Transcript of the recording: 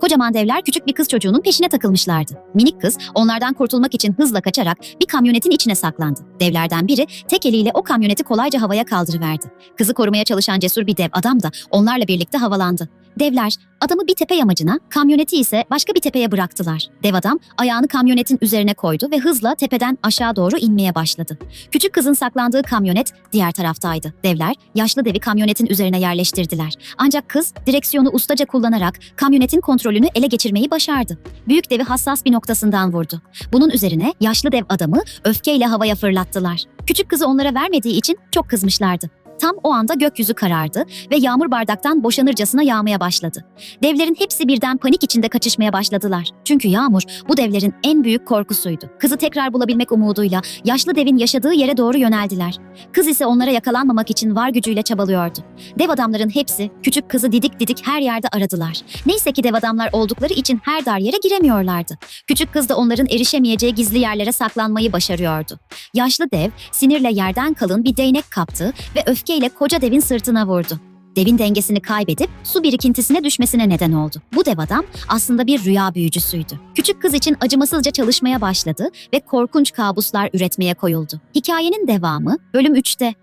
Kocaman devler küçük bir kız çocuğunun peşine takılmışlardı. Minik kız onlardan kurtulmak için hızla kaçarak bir kamyonetin içine saklandı. Devlerden biri tek eliyle o kamyoneti kolayca havaya kaldırıverdi. Kızı korumaya çalışan cesur bir dev adam da onlarla birlikte havalandı. Devler adamı bir tepe yamacına, kamyoneti ise başka bir tepeye bıraktılar. Dev adam ayağını kamyonetin üzerine koydu ve hızla tepeden aşağı doğru inmeye başladı. Küçük kızın saklandığı kamyonet diğer taraftaydı. Devler yaşlı devi kamyonetin üzerine yerleştirdiler. Ancak kız direksiyonu ustaca kullanarak kamyonetin kontrolünü ele geçirmeyi başardı. Büyük devi hassas bir noktasından vurdu. Bunun üzerine yaşlı dev adamı öfkeyle havaya fırlattılar. Küçük kızı onlara vermediği için çok kızmışlardı. Tam o anda gökyüzü karardı ve yağmur bardaktan boşanırcasına yağmaya başladı. Devlerin hepsi birden panik içinde kaçışmaya başladılar. Çünkü yağmur bu devlerin en büyük korkusuydu. Kızı tekrar bulabilmek umuduyla yaşlı devin yaşadığı yere doğru yöneldiler. Kız ise onlara yakalanmamak için var gücüyle çabalıyordu. Dev adamların hepsi küçük kızı didik didik her yerde aradılar. Neyse ki dev adamlar oldukları için her dar yere giremiyorlardı. Küçük kız da onların erişemeyeceği gizli yerlere saklanmayı başarıyordu. Yaşlı dev sinirle yerden kalın bir değnek kaptı ve öfkeyle koca devin sırtına vurdu. Devin dengesini kaybedip su birikintisine düşmesine neden oldu. Bu dev adam aslında bir rüya büyücüsüydü. Küçük kız için acımasızca çalışmaya başladı ve korkunç kabuslar üretmeye koyuldu. Hikayenin devamı bölüm 3'te